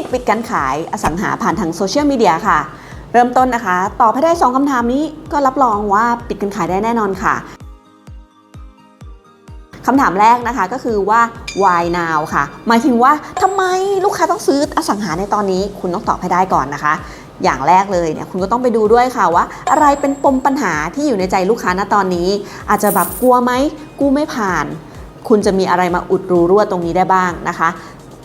นิคปิดการขายอสังหาผ่านทางโซเชียลมีเดียค่ะ เริ่มต้นนะคะ ตอบให้ได้ 2คำถามนี้ก็รับรองว่าปิดการขายได้แน่นอนค่ะคำถามแรกนะคะก็คือว่า why now ค่ะ หมายถึงว่าทำไมลูกค้าต้องซื้ออสังหาในตอนนี้ คุณต้องตอบให้ได้ก่อนนะคะ อย่างแรกเลยเนี่ยคุณก็ต้องไปดูด้วยค่ะว่า อะไรเป็นปมปัญหาที่อยู่ในใจลูกค้าณตอนนี้ อาจจะแบบกลัวไหมกู้ไม่ผ่าน คุณจะมีอะไรมาอุดรูรั่วตรงนี้ได้บ้างนะคะ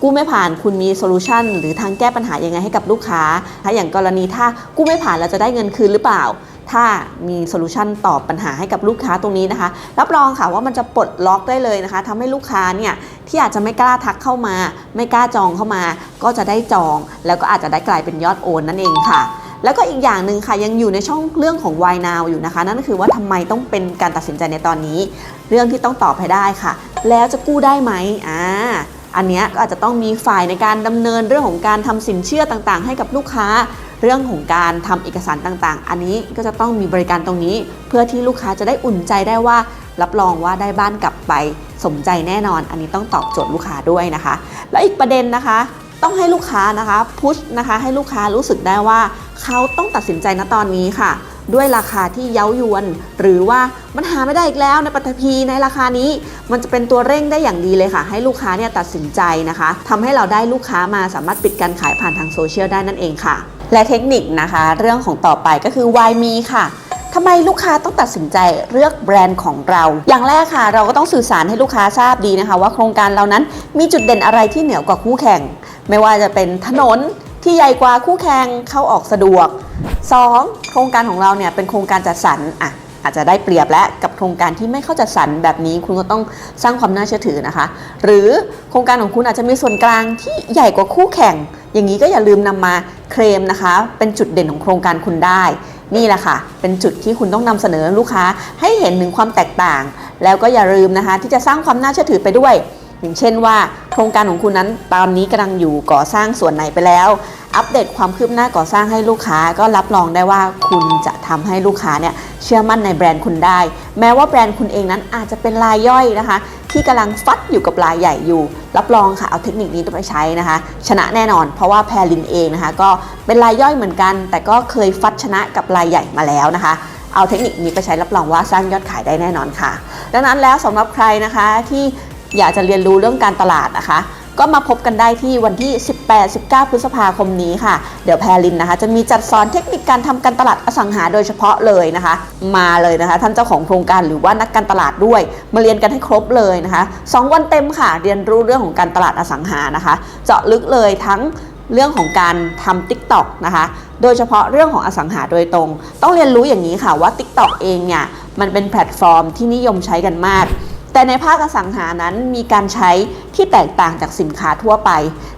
กู้ไม่ผ่านคุณมีโซลูชันหรือทางแก้ปัญหายังไงให้กับลูกค้าถ้าอย่างกรณีถ้ากู้ไม่ผ่านเราจะได้เงินคืนหรือเปล่า ถ้ามีโซลูชันตอบปัญหาให้กับลูกค้าตรงนี้นะคะรับรองค่ะว่ามันจะปลดล็อกได้เลยนะคะทำให้ลูกค้าเนี่ยที่อาจจะไม่กล้าทักเข้ามา ไม่กล้าจองเข้ามา ก็จะได้จอง แล้วก็อาจจะได้กลายเป็นยอดโอนนั่นเองค่ะแล้วก็อีกอย่างหนึ่งค่ะยังอยู่ในช่องเรื่องของ Why Now อยู่นะคะ นั่นก็คือว่าทำไมต้องเป็นการตัดสินใจในตอนนี้ เรื่องที่ต้องตอบให้ได้ค่ะ แล้วจะกู้ได้ไหมอ่า อันนี้ก็อาจจะต้องมีฝ่ายในการดำเนินเรื่องของการทำสินเชื่อต่างๆ ให้กับลูกค้า เรื่องของการทำเอกสารต่างๆ อันนี้ก็จะต้องมีบริการตรงนี้ เพื่อที่ลูกค้าจะได้อุ่นใจได้ว่า รับรองว่าได้บ้านกลับไปสมใจแน่นอน อันนี้ต้องตอบโจทย์ลูกค้าด้วยนะคะ แล้วอีกประเด็นนะคะ ต้องให้ลูกค้านะคะพุชนะคะให้ลูกค้ารู้สึกได้ว่าเขาต้องตัดสินใจณตอนนี้ค่ะ ด้วยราคาที่เย้ายวน หรือว่ามันหาไม่ได้อีกแล้วในปัตภีในราคานี้ มันจะเป็นตัวเร่งได้อย่างดีเลยค่ะ ให้ลูกค้าเนี่ยตัดสินใจนะคะทำให้เราได้ลูกค้ามาสามารถปิดการขายผ่านทางโซเชียลได้นั่นเองค่ะ และเทคนิคนะคะ เรื่องของต่อไปก็คือ Why Me ค่ะทำไมลูกค้าต้องตัดสินใจเลือกแบรนด์ของเรา อย่างแรกค่ะ เราก็ต้องสื่อสารให้ลูกค้าทราบดีนะคะ ว่าโครงการเรานั้นมีจุดเด่นอะไรที่เหนือกว่าคู่แข่ง ไม่ว่าจะเป็นถนน ที่ใหญ่กว่าคู่แข่งเข้าออกสะดวก 2. โครงการของเราเนี่ยเป็นโครงการจัดสรรอะอาจจะได้เปรียบและกับโครงการที่ไม่เข้าจัดสรรแบบนี้ คุณก็ต้องสร้างความน่าเชื่อถือนะคะ หรือโครงการของคุณอาจจะมีส่วนกลางที่ใหญ่กว่าคู่แข่ง อย่างนี้ก็อย่าลืมนำมาเคลมนะคะ เป็นจุดเด่นของโครงการคุณได้ นี่แหละค่ะ เป็นจุดที่คุณต้องนำเสนอลูกค้าให้เห็นถึงความแตกต่าง แล้วก็อย่าลืมนะคะ ที่จะสร้างความน่าเชื่อถือไปด้วย อย่างเช่นว่า โครงการของคุณนั้นตอนนี้กำลังอยู่ก่อสร้างส่วนไหนไปแล้ว อัปเดตความคืบหน้าก่อสร้างให้ลูกค้า ก็รับรองได้ว่าคุณจะทำให้ลูกค้าเนี่ยเชื่อมั่นในแบรนด์คุณได้ แม้ว่าแบรนด์คุณเองนั้นอาจจะเป็นรายย่อยนะคะ ที่กำลังฟัดอยู่กับรายใหญ่อยู่ รับรองค่ะเอาเทคนิคนี้ไปใช้นะคะ ชนะแน่นอน เพราะว่าแพรลินเองนะคะ ก็เป็นรายย่อยเหมือนกัน แต่ก็เคยฟัดชนะกับรายใหญ่มาแล้วนะคะเอาเทคนิคนี้ไปใช้รับรองว่าสร้างยอดขายได้แน่นอนค่ะ ดังนั้นแล้วสำหรับใครนะคะที่ อยากจะเรียนรู้เรื่องการตลาดนะคะ ก็มาพบกันได้ที่วันที่ 18-19 พฤษภาคมนี้ค่ะ เดี๋ยวแพรลินนะคะ จะมีจัดสอนเทคนิคการทำการตลาดอสังหาโดยเฉพาะเลยนะคะ มาเลยนะคะ ท่านเจ้าของโครงการหรือว่านักการตลาดด้วย มาเรียนกันให้ครบเลยนะคะ 2 วันเต็มค่ะ เรียนรู้เรื่องของการตลาดอสังหานะคะ เจาะลึกเลยทั้งเรื่องของการทำ TikTok นะคะ โดยเฉพาะเรื่องของอสังหาโดยตรง ต้องเรียนรู้อย่างนี้ค่ะว่า TikTok เองเนี่ย มันเป็นแพลตฟอร์มที่นิยมใช้กันมาก แต่ในภาคอสังหานั้นมีการใช้ที่แตกต่างจากสินค้าทั่วไป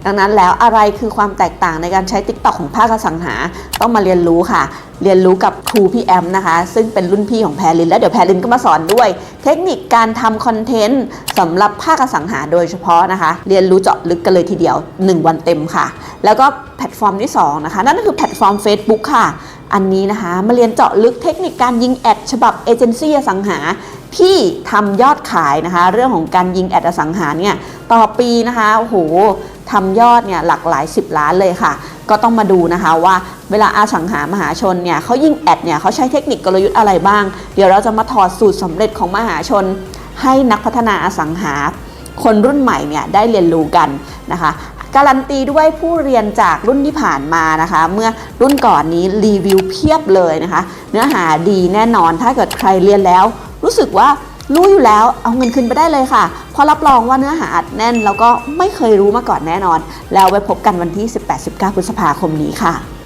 ดังนั้นแล้วอะไรคือความแตกต่างในการใช้ TikTok ของภาคอสังหา ต้องมาเรียนรู้ค่ะ เรียนรู้กับครูพี่แอมนะคะ ซึ่งเป็นรุ่นพี่ของแพรลิน แล้วเดี๋ยวแพรลินก็มาสอนด้วย เทคนิคการทำคอนเทนต์สำหรับภาคอสังหาโดยเฉพาะนะคะ เรียนรู้เจาะลึกกันเลยทีเดียว 1 วันเต็มค่ะ แล้วก็แพลตฟอร์มที่2นะคะนั่นก็คือแพลตฟอร์ม Facebook ค่ะ อันนี้นะคะมาเรียนเจาะลึกเทคนิคการยิงแอดฉบับเอเจนซี่อสังหาที่ทำยอดขายนะคะ เรื่องของการยิงแอดอสังหาเนี่ยต่อปีนะคะโอ้โหทำยอดเนี่ยหลักหลาย 10 ล้านเลยค่ะ ก็ต้องมาดูนะคะว่าเวลาอาสังหามหาชนเนี่ยเขายิงแอดเนี่ยเขาใช้เทคนิคกลยุทธ์อะไรบ้าง เดี๋ยวเราจะมาถอดสูตรสำเร็จของมหาชน ให้นักพัฒนาอสังหาคนรุ่นใหม่เนี่ยได้เรียนรู้กันนะคะ การันตีด้วยผู้เรียนจากรุ่นที่ผ่านมานะคะ เมื่อรุ่นก่อนนี้รีวิวเพียบเลยนะคะ เนื้อหาดีแน่นอนถ้าเกิดใครเรียนแล้ว รู้สึกว่ารู้อยู่แล้วเอาเงินคืนไปได้เลยค่ะ เพราะรับรองว่าเนื้อหาอัดแน่น แล้วก็ไม่เคยรู้มาก่อนแน่นอน แล้วไว้พบกันวันที่ 18-19 พฤษภาคมนี้ค่ะ